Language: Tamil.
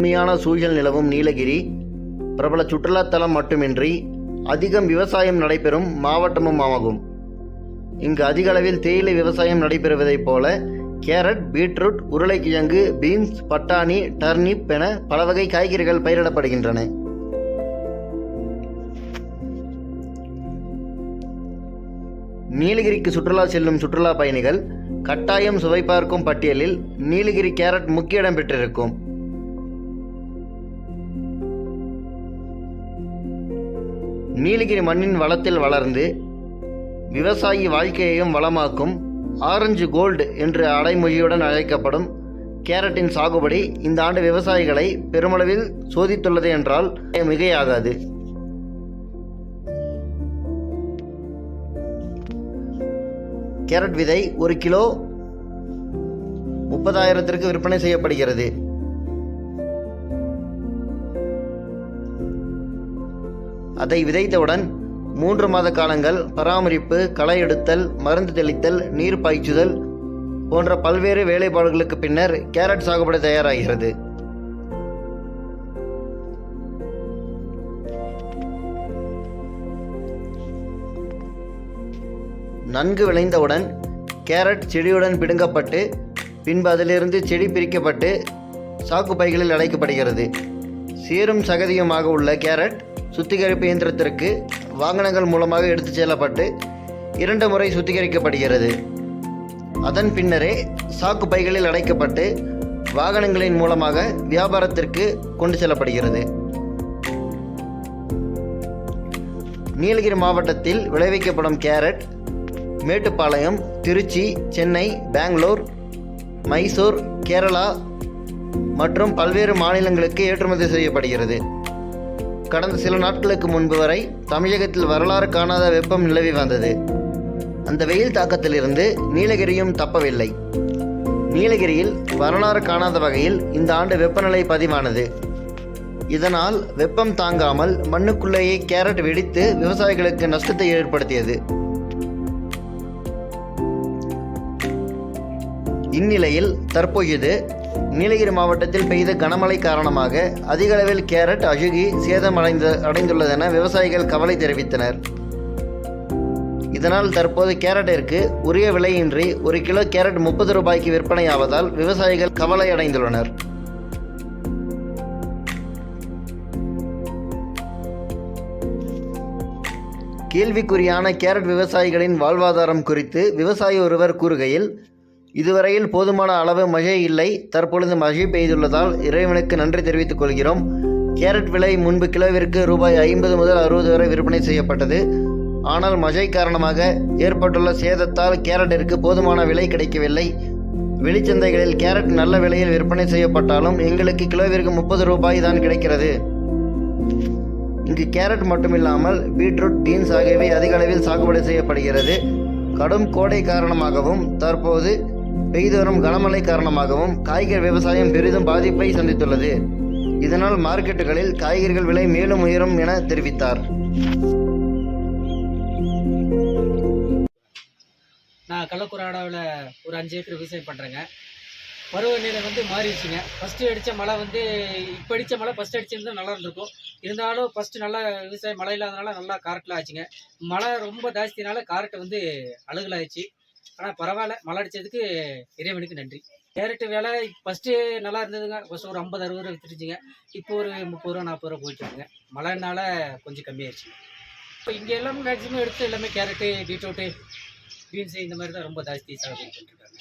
கடுமையான சூழல் நிலவும் நீலகிரி பிரபல சுற்றுலாத்தலம் மட்டுமின்றி அதிகம் விவசாயம் நடைபெறும் மாவட்டமும் ஆகும். இங்கு அதிக அளவில் தேயிலை விவசாயம் நடைபெறுவதைப் போல கேரட் பீட்ரூட் உருளைக்கிழங்கு பீன்ஸ் பட்டாணி டர்னிப் என பல வகை காய்கறிகள் பயிரிடப்படுகின்றன. நீலகிரிக்கு சுற்றுலா செல்லும் சுற்றுலா பயணிகள் கட்டாயம் சுவை பார்க்கும் பட்டியலில் நீலகிரி கேரட் முக்கிய இடம் பெற்றிருக்கும். நீலகிரி மண்ணின் வளத்தில் வளர்ந்து விவசாயி வாழ்க்கையையும் வளமாக்கும் ஆரஞ்சு கோல்டு என்று அடைமொழியுடன் அழைக்கப்படும் கேரட்டின் சாகுபடி இந்த ஆண்டு விவசாயிகளை பெருமளவில் சோதித்துள்ளது என்றால் மிகையாகாது. கேரட் விதை ஒரு கிலோ முப்பதாயிரத்திற்கு விற்பனை செய்யப்படுகிறது. அதை விதைத்தவுடன் மூன்று மாத காலங்கள் பராமரிப்பு களை எடுத்தல் மருந்து தெளித்தல் நீர் பாய்ச்சுதல் போன்ற பல்வேறு வேலைப்பாடுகளுக்கு பின்னர் கேரட் சாகுபடி தயாராகிறது. நன்கு விளைந்தவுடன் கேரட் செடியுடன் பிடுங்கப்பட்டு பின்பு அதிலிருந்து செடி பிரிக்கப்பட்டு சாக்கு பைகளில் அடைக்கப்படுகிறது. சேரும் சகதியுமாக உள்ள கேரட் சுத்திகரிப்பு இயந்திரத்திற்கு வாகனங்கள் மூலமாக எடுத்துச் செல்லப்பட்டு இரண்டு முறை சுத்திகரிக்கப்படுகிறது. அதன் பின்னரே சாக்கு பைகளில் அடைக்கப்பட்டு வாகனங்களின் மூலமாக வியாபாரத்திற்கு கொண்டு செல்லப்படுகிறது. நீலகிரி மாவட்டத்தில் விளைவிக்கப்படும் கேரட் மேட்டுப்பாளையம் திருச்சி சென்னை பெங்களூர் மைசூர் கேரளா மற்றும் பல்வேறு மாநிலங்களுக்கு ஏற்றுமதி செய்யப்படுகிறது. கடந்த சில நாட்களுக்கு முன்பு வரை தமிழகத்தில் வரலாறு காணாத வெப்பம் நிலவி வந்தது. அந்த வெயில் தாக்கத்திலிருந்து நீலகிரியும் தப்பவில்லை. நீலகிரியில் வரலாறு காணாத வகையில் இந்த ஆண்டு வெப்பநிலை பதிவானது. இதனால் வெப்பம் தாங்காமல் மண்ணுக்குள்ளேயே கேரட் வெடித்து விவசாயிகளுக்கு நஷ்டத்தை ஏற்படுத்தியது. இந்நிலையில் தற்பொழுது நீலகிரி மாவட்டத்தில் பெய்த கனமழை காரணமாக அதிக அளவில் கேரட் அழுகி சேதமடைந்த அடைந்துள்ளதென விவசாயிகள் கவலை தெரிவித்தனர். இதனால் தற்போது கேரட்டிற்கு உரிய விலையின்றி ஒரு கிலோ கேரட் முப்பது ரூபாய்க்கு விற்பனையாவதால் விவசாயிகள் கவலை அடைந்துள்ளனர். கேள்விக்குறியான கேரட் விவசாயிகளின் வாழ்வாதாரம் குறித்து விவசாயி ஒருவர் கூறுகையில் இதுவரையில் போதுமான அளவு மழை இல்லை. தற்பொழுது மழை பெய்துள்ளதால் இறைவனுக்கு நன்றி தெரிவித்துக் கொள்கிறோம். கேரட் விலை முன்பு கிலோவிற்கு ரூபாய் ஐம்பது முதல் அறுபது வரை விற்பனை செய்யப்பட்டது. ஆனால் மழை காரணமாக ஏற்பட்டுள்ள சேதத்தால் கேரட்டிற்கு போதுமான விலை கிடைக்கவில்லை. வெளிச்சந்தைகளில் கேரட் நல்ல விலையில் விற்பனை செய்யப்பட்டாலும் எங்களுக்கு கிலோவிற்கு முப்பது ரூபாய் தான் கிடைக்கிறது. இங்கு கேரட் மட்டுமில்லாமல் பீட்ரூட் பீன்ஸ் ஆகியவை அதிக அளவில் சாகுபடி செய்யப்படுகிறது. கடும் கோடை காரணமாகவும் தற்போது பெய்து வரும் கனமழை காரணமாகவும் காய்கறி விவசாயம் பெரிதும் பாதிப்பை சந்தித்துள்ளது. இதனால் மார்க்கெட்டுகளில் காய்கறிகள் விலை மேலும் உயரும் என தெரிவித்தார். நான் கள்ளக்குறாடாவில் ஒரு அஞ்சு ஏக்கர் விவசாயம் பண்ணுறேங்க பருவநிலை வந்து மாறிடுச்சுங்க. ஃபஸ்ட்டு அடித்த மழை வந்து இப்போ அடித்த மழை ஃபஸ்ட்டு அடிச்சிருந்தால் நல்லா இருந்திருக்கும். இருந்தாலும் ஃபஸ்ட்டு நல்லா விவசாயம் மழை இல்லாதனால நல்லா காரட்டில் ஆச்சுங்க. மழை ரொம்ப ஜாஸ்தினால காரட்டை வந்து அழுகலாயிடுச்சு. ஆனால் பரவாயில்ல. மழை அடித்ததுக்கு இறைவனுக்கு நன்றி. கேரட்டு வேலை ஃபஸ்ட்டு நல்லா இருந்ததுங்க. ஃபஸ்ட்டு ஒரு ஐம்பது அறுபது ரூபா வித்துருச்சுங்க. இப்போ ஒரு முப்பது ரூபா நாற்பது ரூபா போயிட்டு மழைனால கொஞ்சம் கம்மியாயிடுச்சு இப்போ இங்கே எல்லாம் மேக்ஸிமம் எடுத்து எல்லாமே கேரட்டு பீட்ரூட்டு பீன்ஸு இந்த மாதிரி தான் ரொம்ப ஜாஸ்தி சாகுபடி பண்ணிருக்காங்க